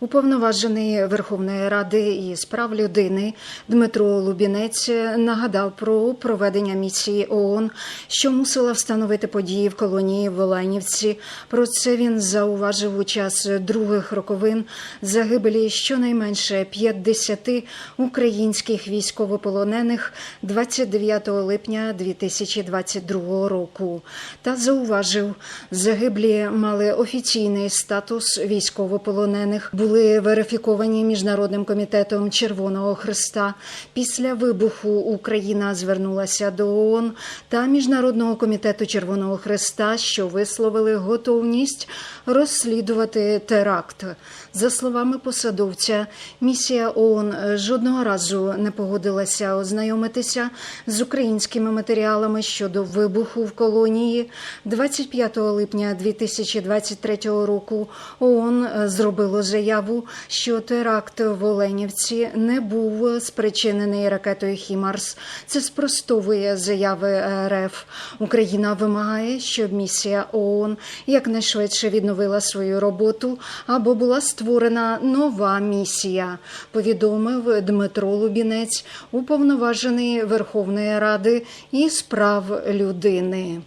Уповноважений Верховної Ради із прав людини Дмитро Лубінець нагадав про проведення місії ООН, що мусила встановити події в колонії в Оленівці. Про це він зауважив у час других роковин загибелі щонайменше 50 українських військовополонених 29 липня 2022 року. Та зауважив, загиблі мали офіційний статус військовополонених були верифіковані міжнародним комітетом Червоного Христа. Після вибуху Україна звернулася до ООН та міжнародного комітету Червоного Христа, що висловили готовність розслідувати теракт. За словами посадовця, місія ООН жодного разу не погодилася ознайомитися з українськими матеріалами щодо вибуху в колонії 25 липня 2023 року. ООН зробило заяву, що теракт в Оленівці не був спричинений ракетою Хімарс. Це спростовує заяви РФ. Україна вимагає, щоб місія ООН якнайшвидше відновила свою роботу або була створена нова місія. Повідомив Дмитро Лубінець, уповноважений Верховної Ради із прав людини.